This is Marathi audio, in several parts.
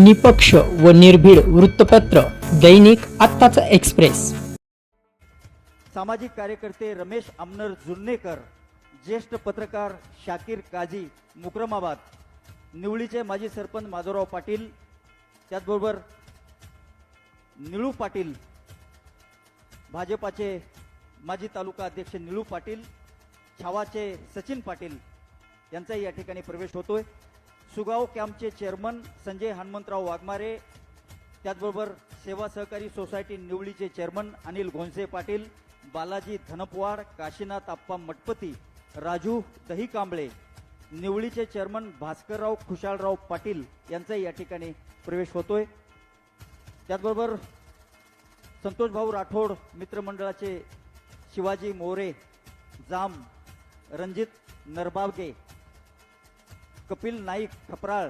निपक्ष व निर्भीड वृत्तपत्र दैनिक आत्ताचा एक्सप्रेस. सामाजिक कार्यकर्ते रमेश आमनर जुन्नेकर ज्येष्ठ पत्रकार शाकीर काझी मुक्रमाबाद. निवळीचे माजी सरपंच माधवराव पाटील त्याचबरोबर निळू पाटील भाजपाचे माजी तालुका अध्यक्ष निळू पाटील छावाचे सचिन पाटील यांचाही या ठिकाणी प्रवेश होतोय. सुगाव कॅम्पचे चेअरमन संजय हनुमंतराव वाघमारे त्याचबरोबर सेवा सहकारी सोसायटी निवळीचे चेअरमन अनिल घोंसे पाटील बालाजी धनपवाड काशीनाथ आप्पा मटपती राजू दही कांबळे निवळीचे चेअरमन भास्करराव खुशालराव पाटील यांचाही या ठिकाणी प्रवेश होतोय. त्याचबरोबर संतोष भाऊ राठोड मित्रमंडळाचे शिवाजी मोरे जाम रणजित नरबावगे कपिल नाईक खपराळ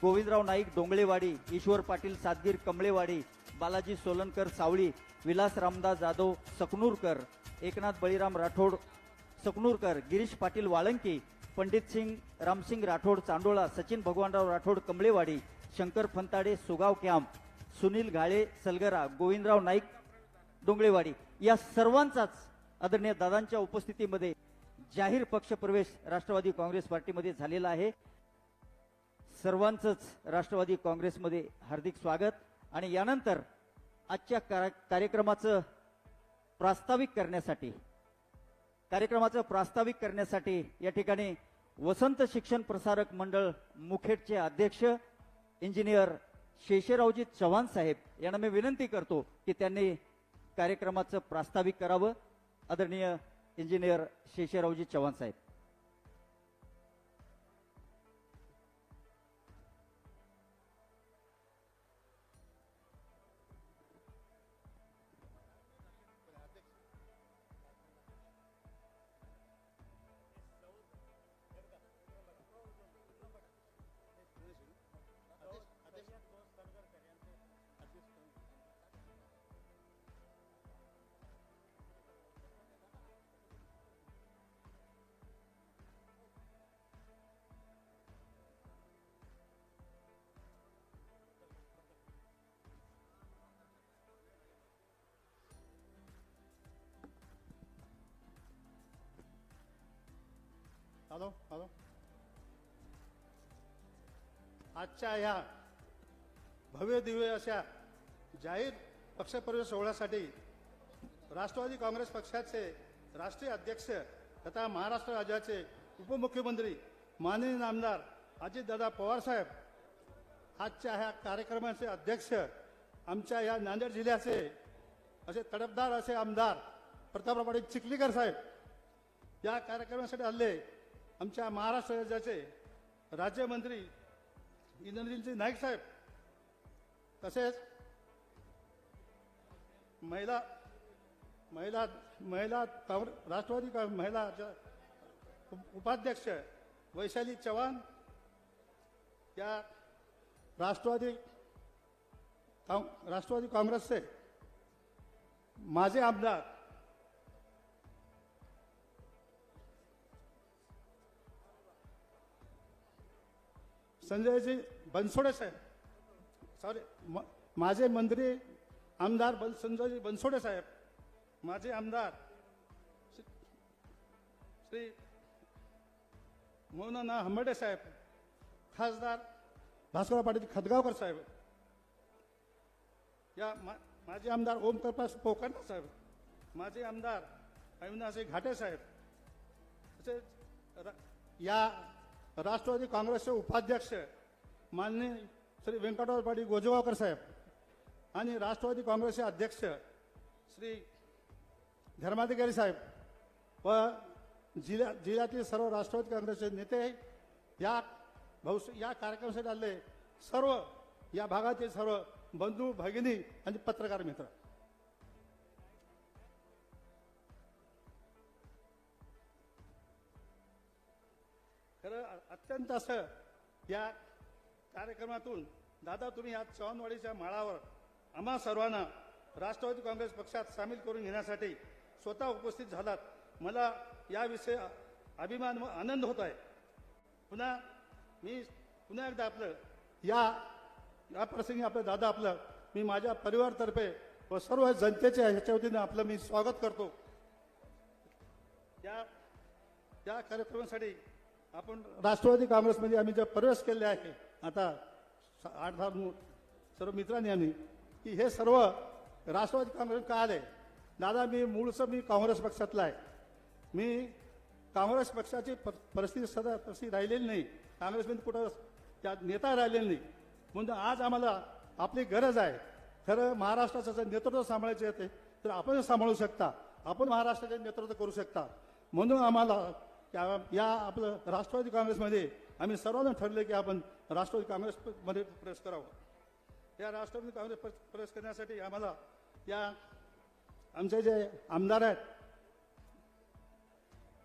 गोविंदराव नाईक डोंगळेवाडी ईश्वर पाटील सादगीर कमळेवाडी बालाजी सोलनकर सावळी विलास रामदास जाधव सकनूरकर एकनाथ बळीराम राठोड सकनूरकर गिरीश पाटील वाळंकी पंडित सिंग रामसिंग राठोड चांडोळा सचिन भगवानराव राठोड कमळेवाडी शंकर फंताडे सुगाव कॅम्प सुनील घाळे सलगरा गोविंदराव नाईक डोंगळेवाडी. या सर्वांचाच आदरणीय दादांच्या उपस्थितीमध्ये जाहीर पक्ष प्रवेश राष्ट्रवादी काँग्रेस पार्टीमध्ये झालेला आहे. सर्वांचंच राष्ट्रवादी काँग्रेसमध्ये हार्दिक स्वागत आणि यानंतर आजच्या कार्यक्रमाचं प्रास्ताविक करण्यासाठी कार्यक्रमाचं प्रास्ताविक करण्यासाठी या ठिकाणी वसंत शिक्षण प्रसारक मंडळ मुखेडचे अध्यक्ष इंजिनियर शेषेरावजी चव्हाण साहेब यांना मी विनंती करतो की त्यांनी कार्यक्रमाचं प्रास्ताविक करावं. आदरणीय इंजिनियर शेषरावजी चव्हाण साहेब. Hello hello. आजच्या ह्या भव्य दिव्य अशा जाहीर पक्षप्रवेश सोहळ्यासाठी राष्ट्रवादी काँग्रेस पक्षाचे राष्ट्रीय अध्यक्ष तथा महाराष्ट्र राज्याचे उपमुख्यमंत्री माननीय आमदार अजितदादा पवारसाहेब आजच्या ह्या कार्यक्रमाचे अध्यक्ष आमच्या या नांदेड जिल्ह्याचे असे तडफदार असे आमदार प्रतापराव पाटील चिखलीकर साहेब या कार्यक्रमासाठी आले आमच्या महाराष्ट्र राज्याचे राज्यमंत्री इंद्रजितजी नाईक साहेब तसेच महिला महिला महिला राष्ट्रवादी काँ- महिला उपाध्यक्ष वैशाली चव्हाण या राष्ट्रवादी राष्ट्रवादी काँग्रेसचे माझे आमदार संजयजी बनसोडे साहेब. सॉरी म- माझे मंत्री आमदार बन संजयजी बनसोडे साहेब. माझे आमदार श्री- श्री मोहनना हंबर्डे साहेब. खासदार भास्करराव पाटील खदगावकर साहेब. या मा- माझे आमदार ओमप्रकाश पोकर्णा साहेब. माझे आमदार अविनाशी घाटे साहेब. तसेच या राष्ट्रवादी काँग्रेसचे उपाध्यक्ष माननीय श्री व्यंकटराव पाटील गोजगावकर साहेब आणि राष्ट्रवादी काँग्रेसचे अध्यक्ष श्री धर्माधिकारी साहेब व जिल्ह्या जिल्ह्यातील सर्व राष्ट्रवादी काँग्रेसचे नेते या भविष्य या कार्यक्रमासाठी आले सर्व या भागातील सर्व बंधू भगिनी आणि पत्रकार मित्र. खरं अत्यंत असं या कार्यक्रमातून दादा तुम्ही या चव्हाणवाडीच्या माळावर आम्हा सर्वांना राष्ट्रवादी काँग्रेस पक्षात सामील करून घेण्यासाठी स्वतः उपस्थित झालात. मला याविषयी अभिमान व आनंद होत आहे. पुन्हा मी पुन्हा एकदा आपलं या या प्रसंगी आपलं दादा आपलं मी माझ्या परिवारतर्फे व सर्व जनतेच्या ह्याच्या वतीने आपलं मी स्वागत करतो. या या कार्यक्रमासाठी आपण राष्ट्रवादी काँग्रेसमध्ये आम्ही जे प्रवेश केले आहे आता आठ दहा सर्व मित्रांनी आम्ही की हे सर्व राष्ट्रवादी काँग्रेस का आले? दादा मी मूळचं मी काँग्रेस पक्षातला आहे. मी काँग्रेस पक्षाची प- परिस्थिती सदा तशी राहिलेली नाही. काँग्रेसमध्ये कुठं त्या नेता राहिलेली नाही. म्हणून आज आम्हाला आपली गरज आहे. खरं महाराष्ट्राचं जर नेतृत्व सांभाळायचे येते तर आपण सांभाळू शकता. आपण महाराष्ट्राचे नेतृत्व करू शकता. म्हणून आम्हाला त्या- या आपलं राष्ट्रवादी काँग्रेसमध्ये आम्ही सर्वांना ठरले की आपण राष्ट्रवादी काँग्रेसमध्ये प्रवेश करावा. या राष्ट्रवादी काँग्रेस प्रवेश करण्यासाठी आम्हाला या आमचे जे आमदार आहेत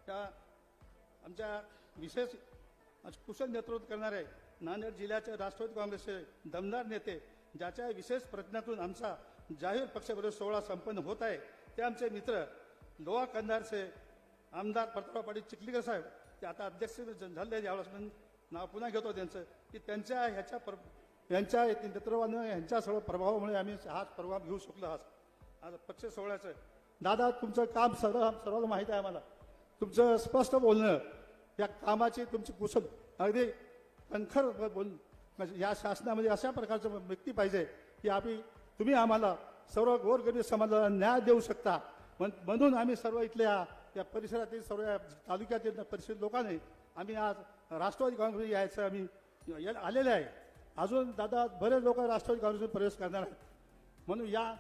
त्या आमच्या विशेष कुशल नेतृत्व करणारे नांदेड जिल्ह्याचे राष्ट्रवादी काँग्रेसचे दमदार नेते ज्याच्या विशेष प्रयत्नातून आमचा जाहीर पक्षप्रवेश सोहळा संपन्न होत आहे ते आमचे मित्र लोहा कंधारचे आमदार प्रतापराव पाटील चिखलीकर साहेब ते आता अध्यक्ष झाले यावेळेस. मी नाव पुन्हा घेतो त्यांचं की त्यांच्या ह्याच्या प्र यांच्या नेतृत्वानं यांच्या सर्व प्रभावामुळे आम्ही हाच प्रभाव घेऊ शकलो आज. आज पक्ष सोहळ्याचं. दादा तुमचं काम सर्व सर्वांना माहीत आहे आम्हाला. तुमचं स्पष्ट बोलणं या कामाची तुमची कुशल अगदी कणखर बोल म्हणजे या शासनामध्ये अशा प्रकारचं व्यक्ती पाहिजे की आम्ही तुम्ही आम्हाला सर्व गोरगरीब समाजाला न्याय देऊ शकता. म्हणून आम्ही सर्व इथल्या या परिसरातील सर्व या तालुक्यातील परिसर लोकांनी आम्ही आज राष्ट्रवादी काँग्रेस यायचं आम्ही आलेले आहे. अजून दादा बरेच लोक राष्ट्रवादी काँग्रेसमध्ये प्रवेश करणार आहेत. म्हणून या